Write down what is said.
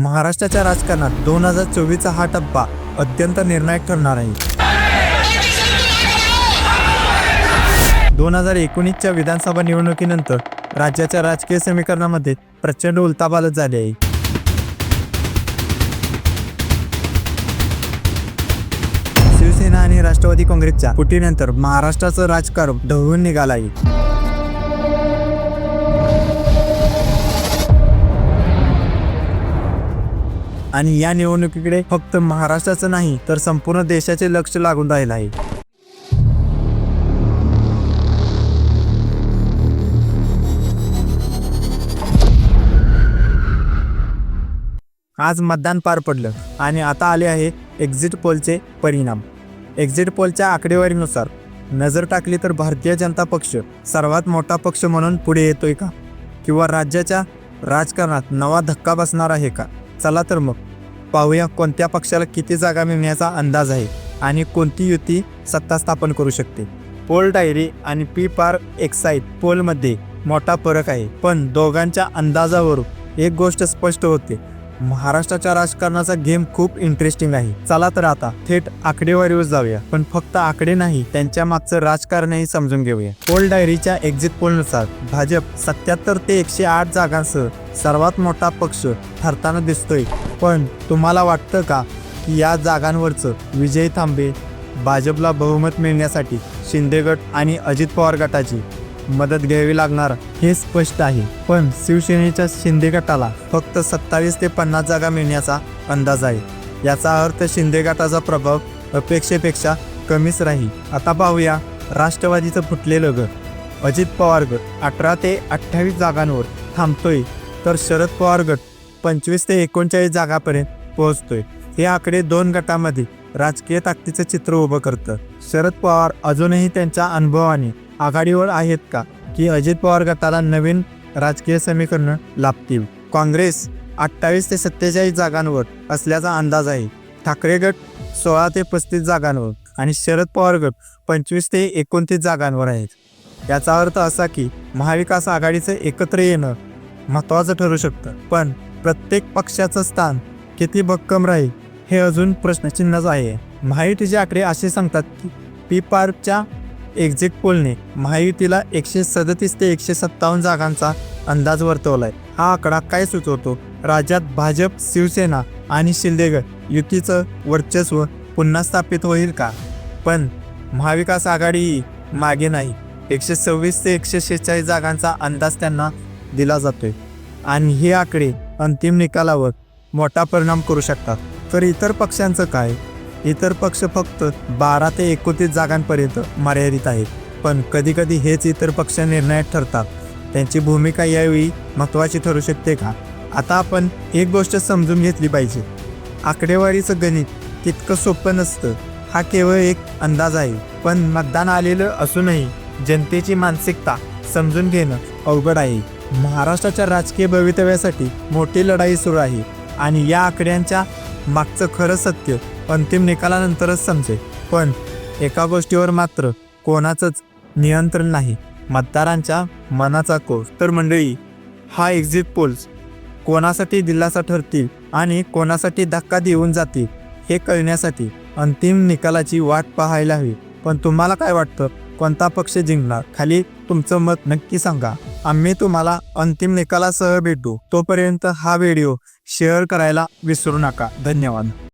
महाराष्ट्राच्या राजकारणात दोन हजार चोवीसचा हा टप्पा अत्यंत निर्णायक ठरणार आहे. दोन हजार एकोणीसच्या विधानसभा निवडणुकीनंतर राज्याच्या राजकीय समीकरणामध्ये प्रचंड उलथापालथ झाली आहे. शिवसेना आणि राष्ट्रवादी काँग्रेसच्या फुटीनंतर महाराष्ट्राचं राजकारण ढवळून निघालं आहे. आणि या निवडणुकीकडे फक्त महाराष्ट्राचं नाही तर संपूर्ण देशाचे लक्ष लागून राहिलं आहे. आज मतदान पार पडलं आणि आता आले आहे एक्झिट पोलचे परिणाम. एक्झिट पोलच्या आकडेवारीनुसार नजर टाकली तर भारतीय जनता पक्ष सर्वात मोठा पक्ष म्हणून पुढे येतोय का? किंवा राज्याच्या राजकारणात नवा धक्का बसणार आहे का? चला तर मग. पाहूया कोणत्या पक्षाला किती जागा मिळण्याचा अंदाज आहे आणि कोणती युती सत्ता स्थापन करू शकते. पोल डायरी आणि पी पार एक्साईट पोलमध्ये मोठा फरक आहे पण दोघांच्या अंदाजावरून एक गोष्ट स्पष्ट होते. महाराष्ट्राच्या राजकारणाचा गेम खूप इंटरेस्टिंग आहे. चला तर आता थेट आकडेवारीवर जाऊया पण फक्त आकडे नाही त्यांच्या मागचं राजकारणही समजून घेऊया. पोल डायरीच्या एक्झिट पोलनुसार भाजप सत्याहत्तर ते एकशे आठ जागांसह सर्वात मोठा पक्ष ठरताना दिसतोय. पण तुम्हाला वाटतं का की या जागांवरचं विजय थांबे भाजपला बहुमत मिळण्यासाठी शिंदे गट आणि अजित पवार गटाची मदत घ्यावी लागणार हे स्पष्ट आहे. पण शिवसेनेच्या शिंदे गटाला फक्त सत्तावीस ते पन्नास जागा मिळण्याचा अंदाज आहे. याचा अर्थ शिंदे गटाचा प्रभाव अपेक्षेपेक्षा कमीच राहील. आता पाहूया राष्ट्रवादीचं फुटलेलं गट अजित पवार गट अठरा ते अठ्ठावीस जागांवर थांबतोय. तर शरद पवार गट पंचवीस ते एकोणचाळीस जागापर्यंत पोहोचतोय. हे आकडे दोन गटामध्ये राजकीय ताकदीचं चित्र उभं करतं. शरद पवार अजूनही त्यांच्या अनुभवाने आघाडीवर आहेत का? की अजित पवार गटाला नवीन राजकीय समीकरणं लाभतील? काँग्रेस अठ्ठावीस ते सत्तेचाळीस जागांवर असल्याचा अंदाज आहे. ठाकरे गट सोळा ते पस्तीस जागांवर आणि शरद पवार गट पंचवीस ते एकोणतीस जागांवर आहेत. याचा अर्थ असा की महाविकास आघाडीचं एकत्र येणं महत्त्वाचं ठरू शकतं. पण प्रत्येक पक्षाचं स्थान किती भक्कम राहील हे अजून प्रश्नचिन्हच आहे. महायुतीचे आकडे असे सांगतात की पी पार्कच्या एक्झिट पोलने महायुतीला एकशे सदतीस ते एकशे सत्तावन्न जागांचा अंदाज वर्तवलाय. हा आकडा काय सुचवतो? राज्यात भाजप शिवसेना आणि शिंदेगड युतीचं वर्चस्व पुन्हा स्थापित होईल का? पण महाविकास आघाडी मागे नाही. एकशे सव्वीस ते एकशे शेहेचाळीस जागांचा अंदाज त्यांना दिला जातोय. आणि हे आकडे अंतिम निकालावर मोठा परिणाम करू शकतात. तर इतर पक्षांचं काय? इतर पक्ष फक्त बारा ते एकोतीस जागांपर्यंत मर्यादित आहेत. पण कधीकधी हेच इतर पक्ष निर्णायक ठरतात. त्यांची भूमिका यावेळी महत्त्वाची ठरू शकते का? आता आपण एक गोष्ट समजून घेतली पाहिजे. आकडेवारीचं गणित तितकं सोपं नसतं. हा केवळ एक अंदाज आहे. पण मतदान आलेलं असूनही जनतेची मानसिकता समजून घेणं अवघड आहे. महाराष्ट्राच्या राजकीय भवितव्यासाठी मोठी लढाई सुरू आहे आणि या आकड्यांच्या मागचं खरं सत्य अंतिम निकालानंतरच समजेल. पण एका गोष्टीवर मात्र कोणाचंच नियंत्रण नाही मतदारांच्या मनाचा कोस. तर मंडळी हा एक्झिट पोल्स कोणासाठी दिलासा ठरतील आणि कोणासाठी धक्का देऊन जातील हे कळण्यासाठी अंतिम निकालाची वाट पाहायला हवी. पण तुम्हाला काय वाटतं? कोणता पक्ष जिंकणार खाली तुमचं मत नक्की सांगा. आम्ही तुम्हाला अंतिम निकालासह भेटू. तोपर्यंत हा व्हिडिओ शेअर करायला विसरू नका. धन्यवाद.